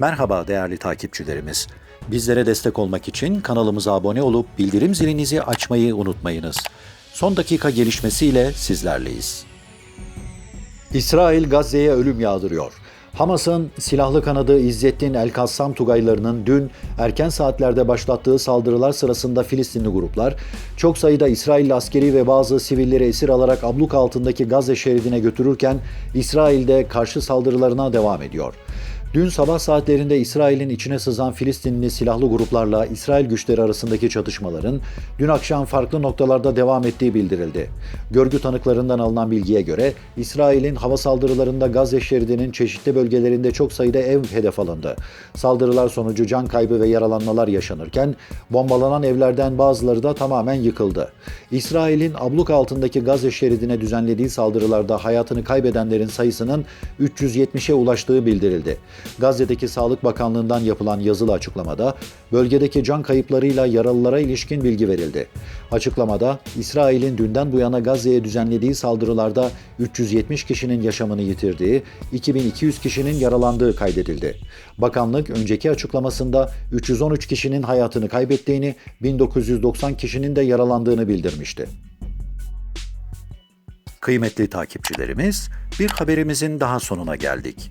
Merhaba değerli takipçilerimiz. Bizlere destek olmak için kanalımıza abone olup bildirim zilinizi açmayı unutmayınız. Son dakika gelişmesiyle sizlerleyiz. İsrail Gazze'ye ölüm yağdırıyor. Hamas'ın silahlı kanadı İzzettin El-Kassam Tugaylarının dün erken saatlerde başlattığı saldırılar sırasında Filistinli gruplar çok sayıda İsrailli askeri ve bazı sivilleri esir alarak abluk altındaki Gazze şeridine götürürken İsrail'de karşı saldırılarına devam ediyor. Dün sabah saatlerinde İsrail'in içine sızan Filistinli silahlı gruplarla İsrail güçleri arasındaki çatışmaların dün akşam farklı noktalarda devam ettiği bildirildi. Görgü tanıklarından alınan bilgiye göre İsrail'in hava saldırılarında Gazze şeridinin çeşitli bölgelerinde çok sayıda ev hedef alındı. Saldırılar sonucu can kaybı ve yaralanmalar yaşanırken bombalanan evlerden bazıları da tamamen yıkıldı. İsrail'in abluk altındaki Gazze şeridine düzenlediği saldırılarda hayatını kaybedenlerin sayısının 370'e ulaştığı bildirildi. Gazze'deki Sağlık Bakanlığı'ndan yapılan yazılı açıklamada bölgedeki can kayıplarıyla yaralılara ilişkin bilgi verildi. Açıklamada İsrail'in dünden bu yana Gazze'ye düzenlediği saldırılarda 370 kişinin yaşamını yitirdiği, 2200 kişinin yaralandığı kaydedildi. Bakanlık önceki açıklamasında 313 kişinin hayatını kaybettiğini, 1990 kişinin de yaralandığını bildirmişti. Kıymetli takipçilerimiz, bir haberimizin daha sonuna geldik.